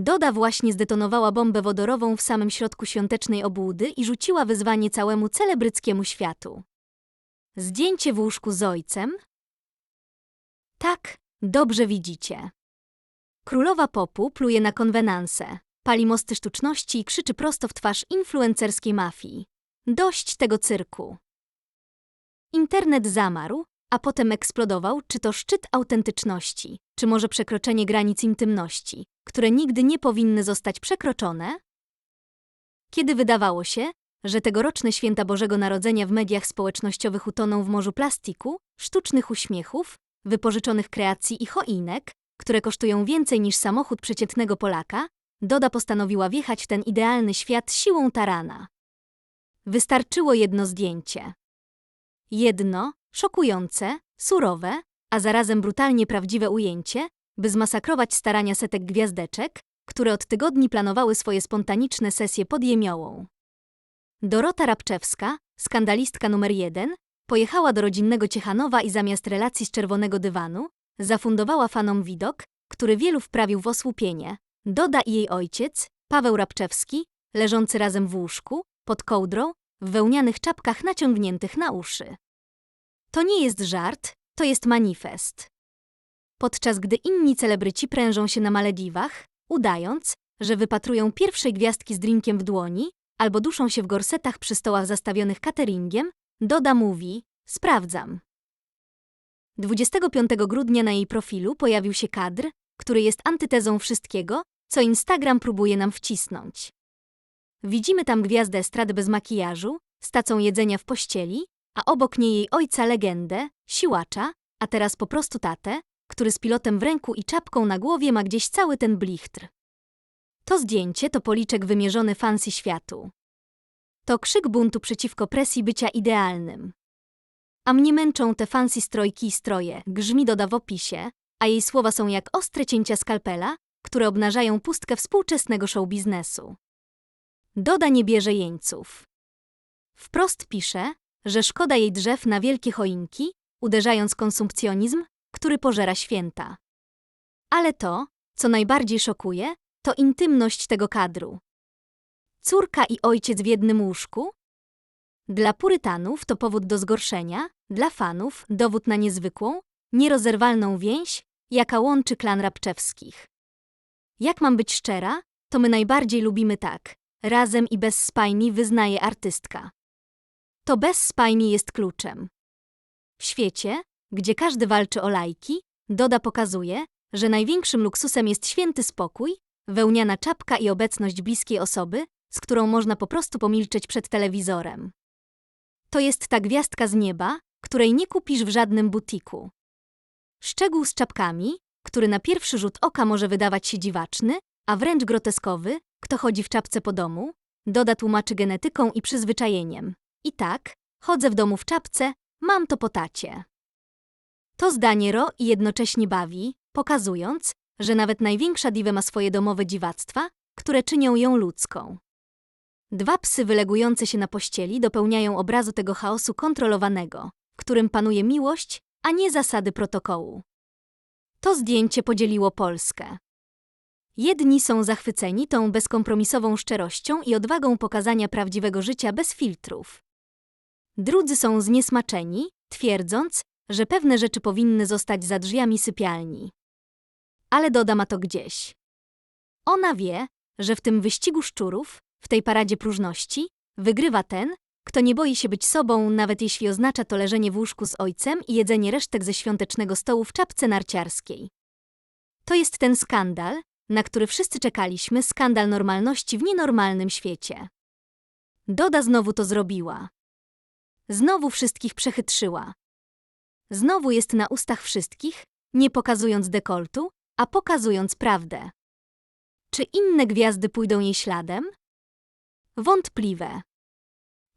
Doda właśnie zdetonowała bombę wodorową w samym środku świątecznej obłudy i rzuciła wyzwanie całemu celebryckiemu światu. Zdjęcie w łóżku z ojcem? Tak, dobrze widzicie. Królowa popu pluje na konwenanse, pali mosty sztuczności i krzyczy prosto w twarz influencerskiej mafii. Dość tego cyrku. Internet zamarł, a potem eksplodował, czy to szczyt autentyczności, czy może przekroczenie granic intymności, które nigdy nie powinny zostać przekroczone? Kiedy wydawało się, że tegoroczne święta Bożego Narodzenia w mediach społecznościowych utoną w morzu plastiku, sztucznych uśmiechów, wypożyczonych kreacji i choinek, które kosztują więcej niż samochód przeciętnego Polaka, Doda postanowiła wjechać w ten idealny świat siłą tarana. Wystarczyło jedno zdjęcie. Jedno, szokujące, surowe, a zarazem brutalnie prawdziwe ujęcie, by zmasakrować starania setek gwiazdeczek, które od tygodni planowały swoje spontaniczne sesje pod jemiołą. Dorota Rabczewska, skandalistka numer jeden, pojechała do rodzinnego Ciechanowa i zamiast relacji z czerwonego dywanu, zafundowała fanom widok, który wielu wprawił w osłupienie. Doda i jej ojciec, Paweł Rabczewski, leżący razem w łóżku, pod kołdrą, w wełnianych czapkach naciągniętych na uszy. To nie jest żart, to jest manifest. Podczas gdy inni celebryci prężą się na Malediwach, udając, że wypatrują pierwszej gwiazdki z drinkiem w dłoni, albo duszą się w gorsetach przy stołach zastawionych cateringiem, Doda mówi: Sprawdzam. 25 grudnia na jej profilu pojawił się kadr, który jest antytezą wszystkiego, co Instagram próbuje nam wcisnąć. Widzimy tam gwiazdę estrady bez makijażu, z tacą jedzenia w pościeli, a obok niej jej ojca legendę, siłacza, a teraz po prostu tatę, który z pilotem w ręku i czapką na głowie ma gdzieś cały ten blichtr. To zdjęcie to policzek wymierzony fancy światu. To krzyk buntu przeciwko presji bycia idealnym. A mnie męczą te fancy strojki i stroje, grzmi doda w opisie, a jej słowa są jak ostre cięcia skalpela, które obnażają pustkę współczesnego show biznesu. Doda nie bierze jeńców. Wprost pisze, że szkoda jej drzew na wielkie choinki, uderzając konsumpcjonizm, który pożera święta. Ale to, co najbardziej szokuje, to intymność tego kadru. Córka i ojciec w jednym łóżku? Dla purytanów to powód do zgorszenia, dla fanów dowód na niezwykłą, nierozerwalną więź, jaka łączy klan Rabczewskich. Jak mam być szczera, to my najbardziej lubimy tak, razem i bez spajni wyznaje artystka. To bez spajni jest kluczem. W świecie, gdzie każdy walczy o lajki, Doda pokazuje, że największym luksusem jest święty spokój, wełniana czapka i obecność bliskiej osoby, z którą można po prostu pomilczeć przed telewizorem. To jest ta gwiazdka z nieba, której nie kupisz w żadnym butiku. Szczegół z czapkami, który na pierwszy rzut oka może wydawać się dziwaczny, a wręcz groteskowy, kto chodzi w czapce po domu, Doda tłumaczy genetyką i przyzwyczajeniem. I tak, chodzę w domu w czapce, mam to po tacie. To zdanie ro i jednocześnie bawi, pokazując, że nawet największa diwa ma swoje domowe dziwactwa, które czynią ją ludzką. Dwa psy wylegujące się na pościeli dopełniają obrazu tego chaosu kontrolowanego, w którym panuje miłość, a nie zasady protokołu. To zdjęcie podzieliło Polskę. Jedni są zachwyceni tą bezkompromisową szczerością i odwagą pokazania prawdziwego życia bez filtrów. Drudzy są zniesmaczeni, twierdząc, że pewne rzeczy powinny zostać za drzwiami sypialni. Ale Doda ma to gdzieś. Ona wie, że w tym wyścigu szczurów, w tej paradzie próżności, wygrywa ten, kto nie boi się być sobą, nawet jeśli oznacza to leżenie w łóżku z ojcem i jedzenie resztek ze świątecznego stołu w czapce narciarskiej. To jest ten skandal, na który wszyscy czekaliśmy, skandal normalności w nienormalnym świecie. Doda znowu to zrobiła. Znowu wszystkich przechytrzyła. Znowu jest na ustach wszystkich, nie pokazując dekoltu, a pokazując prawdę. Czy inne gwiazdy pójdą jej śladem? Wątpliwe.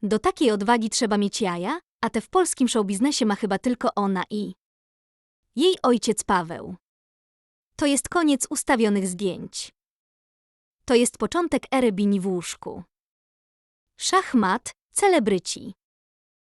Do takiej odwagi trzeba mieć jaja, a te w polskim showbiznesie ma chyba tylko ona i jej ojciec Paweł. To jest koniec ustawionych zdjęć. To jest początek ery Bini w łóżku. Szachmat, celebryci.